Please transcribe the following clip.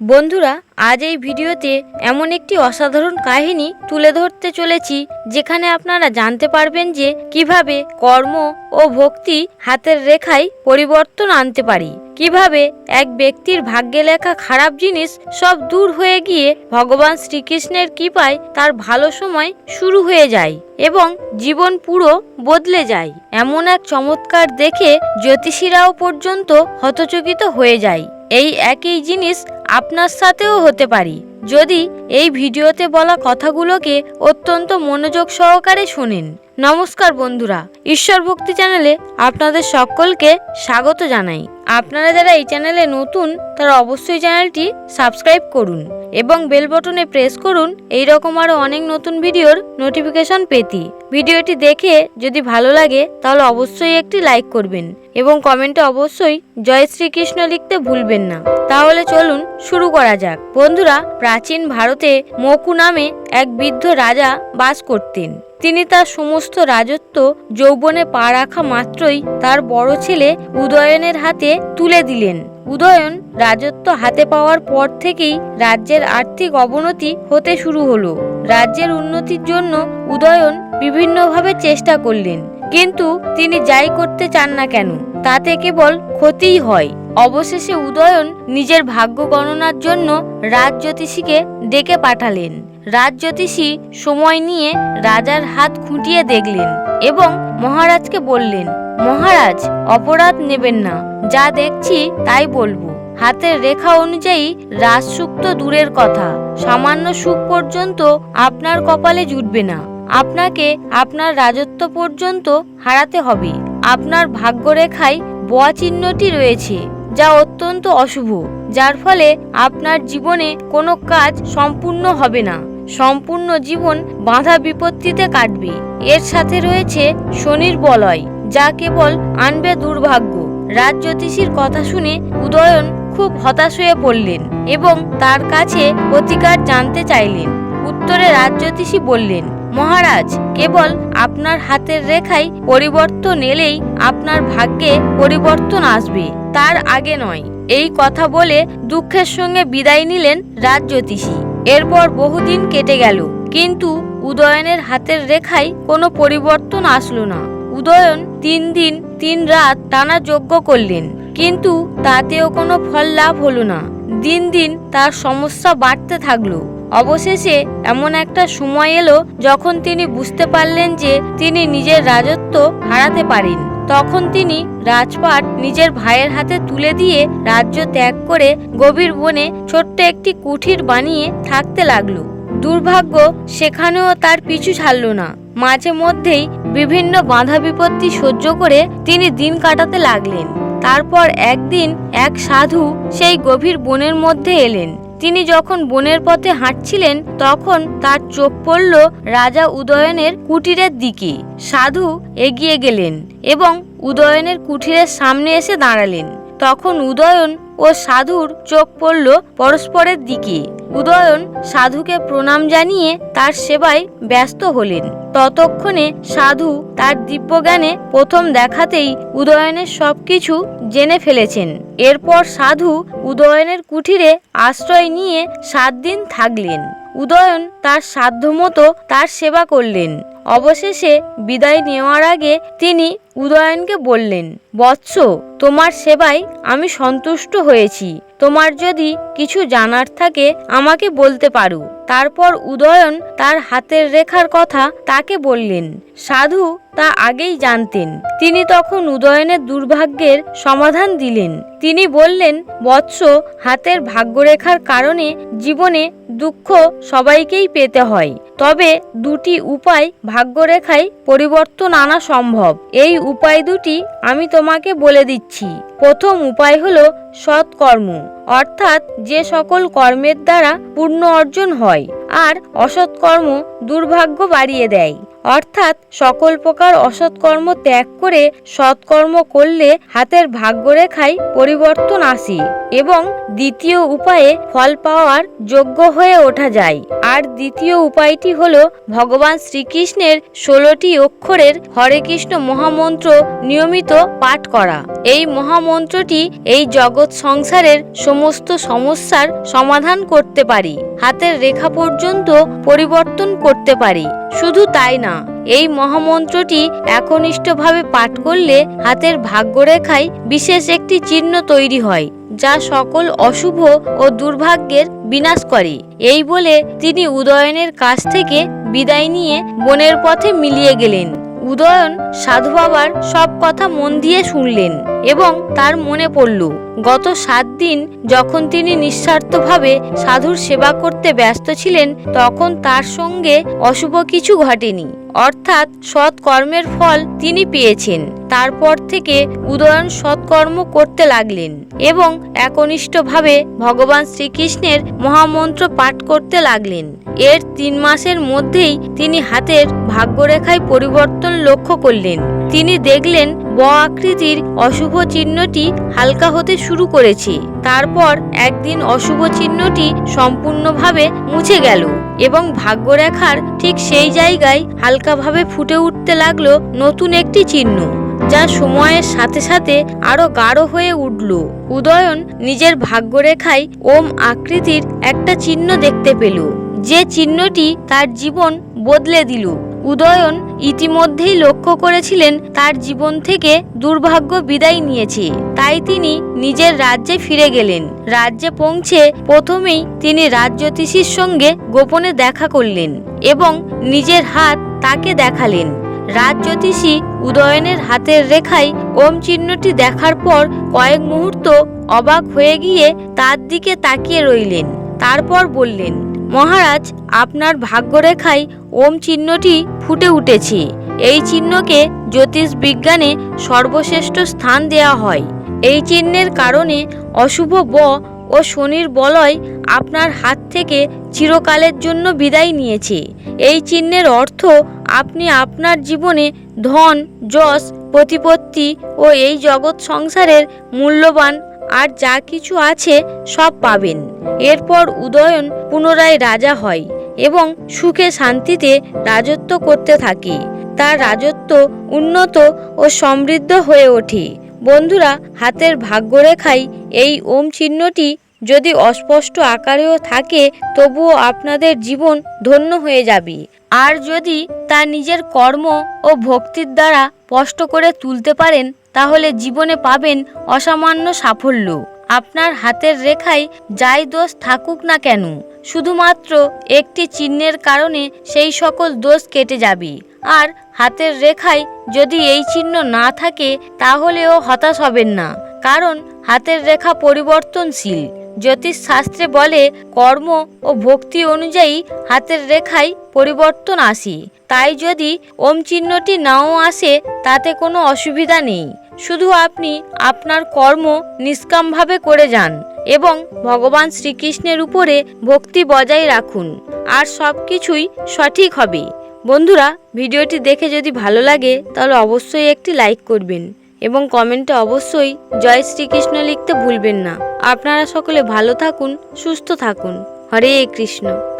বন্ধুরা, আজ এই ভিডিওতে এমন একটি অসাধারণ কাহিনী তুলে ধরতে চলেছি, যেখানে আপনারা জানতে পারবেন যে কীভাবে কর্ম ও ভক্তি হাতের রেখায় পরিবর্তন আনতে পারি, কীভাবে এক ব্যক্তির ভাগ্যে লেখা খারাপ জিনিস সব দূর হয়ে গিয়ে ভগবান শ্রীকৃষ্ণের কৃপায় তার ভালো সময় শুরু হয়ে যায় এবং জীবন পুরো বদলে যায়। এমন এক চমৎকার দেখে জ্যোতিষীরাও পর্যন্ত হতচকিত হয়ে যায়। এই একই জিনিস আপনার সাথেও হতে পারি। যদি এই ভিডিওতে বলা কথাগুলোকে অত্যন্ত মনোযোগ সহকারে শোনেন। নমস্কার বন্ধুরা, ঈশ্বর ভক্তি চ্যানেলে আপনাদের সকলকে স্বাগত জানাই। আপনারা যারা এই চ্যানেলে নতুন, তারা অবশ্যই চ্যানেলটি সাবস্ক্রাইব করুন এবং বেল বটনে প্রেস করুন এই রকম আরও অনেক নতুন ভিডিওর নোটিফিকেশন পেতে। ভিডিওটি দেখে যদি ভালো লাগে, তাহলে অবশ্যই একটি লাইক করবেন এবং কমেন্টে অবশ্যই জয় শ্রীকৃষ্ণ লিখতে ভুলবেন না। তাহলে চলুন শুরু করা যাক। বন্ধুরা, প্রাচীন ভারতে মকু নামে এক বৃদ্ধ রাজা বাস করতেন। তিনি তার সমস্ত রাজত্ব যৌবনে পা রাখা মাত্রই তার বড় ছেলে উদয়নের হাতে তুলে দিলেন। উদয়ন রাজত্ব হাতে পাওয়ার পর থেকেই রাজ্যের আর্থিক অবনতি হতে শুরু হলো। রাজ্যের উন্নতির জন্য উদয়ন বিভিন্নভাবে চেষ্টা করলেন, কিন্তু তিনি যাই করতে চান না কেন, তাতে কেবল ক্ষতিই হয়। অবশেষে উদয়ন নিজের ভাগ্য গণনার জন্য রাজ জ্যোতিষীকে ডেকে পাঠালেন। রাজ জ্যোতিষী সময় নিয়ে রাজার হাত খুঁটিয়ে দেখলেন এবং মহারাজকে বললেন, মহারাজ, অপরাধ নেবেন না, যা দেখছি তাই বলব। হাতের রেখা অনুযায়ী রাজসুখ তো দূরের কথা, সামান্য সুখ পর্যন্ত আপনার কপালে জুটবে না। আপনাকে আপনার রাজত্ব পর্যন্ত হারাতে হবে। আপনার ভাগ্যরেখায় বোয়া চিহ্নটি রয়েছে। যা অত্যন্ত অশুভ, যার ফলে আপনার জীবনে কোনো কাজ সম্পূর্ণ হবে না। সম্পূর্ণ জীবন বাধা বিপত্তিতে কাটবে। এর সাথে রয়েছে শনির বলয়, যা কেবল আনবে দুর্ভাগ্য। রাজ জ্যোতিষীর কথা শুনে উদয়ন খুব হতাশ হয়ে পড়লেন এবং তার কাছে প্রতিকার জানতে চাইলেন। উত্তরে রাজ জ্যোতিষী বললেন, মহারাজ, কেবল আপনার হাতের রেখায় পরিবর্তন এলেই আপনার ভাগ্যে পরিবর্তন আসবে। তার আগে নয়। এই কথা বলে দুঃখের সঙ্গে বিদায় নিলেন রাজ জ্যোতিষী এরপর বহুদিন কেটে গেল। কিন্তু উদয়নের হাতের রেখায় কোনো পরিবর্তন আসলো না। উদয়ন তিন দিন, তিন রাত টানা যজ্ঞ করলেন। কিন্তু তাতেও কোনো ফল লাভ হলো না। দিন দিন তার সমস্যা বাড়তে থাকল। অবশেষে এমন একটা সময় এলো যখন তিনি বুঝতে পারলেন যে তিনি নিজের রাজত্ব হারাতে পারেন। তখন তিনি রাজপাট নিজের ভাইয়ের হাতে তুলে দিয়ে রাজ্য ত্যাগ করে গভীর বনে ছোট্ট একটি কুঠির বানিয়ে থাকতে লাগল। দুর্ভাগ্য, সেখানেও তার পিছু ছাড়ল না। মাঝে মধ্যেই বিভিন্ন বাধা বিপত্তি সহ্য করে তিনি দিন কাটাতে লাগলেন। তারপর একদিন এক সাধু সেই গভীর বনের মধ্যে এলেন। তিনি যখন বনের পথে হাঁটছিলেন, তখন তার চোখ পড়ল রাজা উদয়নের কুটিরের দিকে। সাধু এগিয়ে গেলেন এবং উদয়নের কুটিরের সামনে এসে দাঁড়ালেন। তখন উদয়ন ও সাধুর চোখ পড়ল পরস্পরের দিকে। উদয়ন সাধুকে প্রণাম জানিয়ে তার সেবায় ব্যস্ত হলেন। ততক্ষণে সাধু তার দিব্যজ্ঞানে প্রথম দেখাতেই উদয়নের সবকিছু জেনে ফেলেছেন। এরপর সাধু উদয়নের কুঠিরে আশ্রয় নিয়ে সাত দিন থাকলেন। উদয়ন তার সাধ্যমতো তার সেবা করলেন। অবশেষে বিদায় নেওয়ার আগে তিনি উদয়নকে বললেন, বৎস, তোমার সেবায় আমি সন্তুষ্ট হয়েছি। তোমার যদি কিছু জানার থাকে আমাকে বলতে পারো। তারপর উদয়ন তার হাতের রেখার কথা তাকে বললেন, সাধু তা আগেই জানতেন। তিনি তখন উদয়নের দুর্ভাগ্যের সমাধান দিলেন। তিনি বললেন, বৎস, হাতের ভাগ্যরেখার কারণে জীবনে দুঃখ সবাইকেই পেতে হয়। তবে দুটি উপায় ভাগ্যরেখায় পরিবর্তন আনা সম্ভব। এই উপায় দুটি আমি তোমাকে বলে দিচ্ছি। প্রথম উপায় হলো সৎকর্ম, অর্থাৎ যে সকল কর্মের দ্বারা পূর্ণ অর্জন হয়, আর অসৎকর্ম দুর্ভাগ্য বাড়িয়ে দেয়। অর্থাৎ সকল প্রকার অসৎকর্ম ত্যাগ করে সৎকর্ম করলে হাতের ভাগ্যরেখায় পরিবর্তন আসে এবং দ্বিতীয় উপায়ে ফল পাওয়ার যোগ্য হয়ে ওঠা যায়। আর দ্বিতীয় উপায়টি হল ভগবান শ্রীকৃষ্ণের ষোলোটি অক্ষরের হরে কৃষ্ণ মহামন্ত্র নিয়মিত পাঠ করা। এই মহামন্ত্রটি এই জগৎ সংসারের সমস্ত সমস্যার সমাধান করতে পারি। হাতের রেখা পর্যন্ত পরিবর্তন করতে পারি। শুধু তাই না, এই মহামন্ত্রটি একনিষ্ঠভাবে পাঠ করলে হাতের ভাগ্যরেখায় বিশেষ একটি চিহ্ন তৈরি হয়, যা সকল অশুভ ও দুর্ভাগ্যের বিনাশ করে। এই বলে তিনি উদয়নের কাছ থেকে বিদায় নিয়ে বনের পথে মিলিয়ে গেলেন। উদয়ন সাধু বাবার সব কথা মন দিয়ে শুনলেন এবং তার মনে পড়ল, গত সাত দিন যখন তিনি নিঃস্বার্থভাবে সাধুর সেবা করতে ব্যস্ত ছিলেন, তখন তার সঙ্গে অশুভ কিছু ঘটেনি। অর্থাৎ সৎকর্মের ফল তিনি পেয়েছেন। তারপর থেকে উদয়ন সৎকর্ম করতে লাগলেন এবং একনিষ্ঠভাবে ভগবান শ্রীকৃষ্ণের মহামন্ত্র পাঠ করতে লাগলেন। এর তিন মাসের মধ্যেই তিনি হাতের ভাগ্যরেখায় পরিবর্তন লক্ষ্য করলেন। তিনি দেখলেন ব আকৃতির অশুভ চিহ্নটি হালকা হতে শুরু করেছে। তারপর একদিন অশুভ চিহ্নটি সম্পূর্ণভাবে মুছে গেল এবং ভাগ্যরেখার ঠিক সেই জায়গায় হালকাভাবে ফুটে উঠতে লাগল নতুন একটি চিহ্ন, যা সময়ের সাথে সাথে আরও গাঢ় হয়ে উঠল। উদয়ন নিজের ভাগ্যরেখায় ওম আকৃতির একটা চিহ্ন দেখতে পেল। যে চিহ্নটি তার জীবন বদলে দিল। উদয়ন ইতিমধ্যেই লক্ষ্য করেছিলেন তার জীবন থেকে দুর্ভাগ্য বিদায় নিয়েছে। তাই তিনি নিজের রাজ্যে ফিরে গেলেন। রাজ্যে পৌঁছে প্রথমেই তিনি রাজ্যতীষীর সঙ্গে গোপনে দেখা করলেন এবং নিজের হাত তাকে দেখালেন। রাজ্যতীষী উদয়নের হাতের রেখায় ওম চিহ্নটি দেখার পর কয়েক মুহূর্ত অবাক হয়ে গিয়ে তার দিকে তাকিয়ে রইলেন। তারপর বললেন মহারাজ, আপনার ভাগ্যরেখায় ওম চিহ্নটি ফুটে উঠেছে। এই চিহ্নকে জ্যোতিষ বিজ্ঞানে সর্বশ্রেষ্ঠ স্থান দেওয়া হয়। এই চিহ্নের কারণে অশুভ ব ও শনির বলয় আপনার হাত থেকে চিরকালের জন্য বিদায় নিয়েছে। এই চিহ্নের অর্থ আপনি আপনার জীবনে ধন, যশ, প্রতিপত্তি ও এই জগৎ সংসারের মূল্যবান আর যা কিছু আছে সব পাবেন। এরপর উদয়ন পুনরায় রাজা হয় এবং সুখে শান্তিতে রাজত্ব করতে থাকে। তার রাজত্ব উন্নত ও সমৃদ্ধ হয়ে ওঠে। বন্ধুরা, হাতের ভাগ্যরেখায় এই ওম চিহ্নটি যদি অস্পষ্ট আকারেও থাকে, তবুও আপনাদের জীবন ধন্য হয়ে যাবে। আর যদি তা নিজের কর্ম ও ভক্তির দ্বারা স্পষ্ট করে তুলতে পারেন তাহলে জীবনে পাবেন অসামান্য সাফল্য। আপনার হাতের রেখায় যাই দোষ থাকুক না কেন, শুধুমাত্র একটি চিহ্নের কারণে সেই সকল দোষ কেটে যাবে। আর হাতের রেখায় যদি এই চিহ্ন না থাকে, তাহলেও হতাশ হবেন না, কারণ হাতের রেখা পরিবর্তনশীল। জ্যোতিষ শাস্ত্রে বলে, কর্ম ও ভক্তি অনুযায়ী হাতের রেখায় পরিবর্তন আসি। তাই যদি ওম চিহ্নটি নাও আসে, তাতে কোনো অসুবিধা নেই। শুধু আপনি আপনার কর্ম নিষ্কামভাবে করে যান এবং ভগবান শ্রীকৃষ্ণের উপরে ভক্তি বজায় রাখুন। আর সব কিছুই সঠিক হবে। বন্ধুরা, ভিডিওটি দেখে যদি ভালো লাগে, তাহলে অবশ্যই একটি লাইক করবেন। এবং কমেন্টে অবশ্যই জয় শ্রীকৃষ্ণ লিখতে ভুলবেন না। আপনারা সকলে ভালো থাকুন, সুস্থ থাকুন। হরে কৃষ্ণ।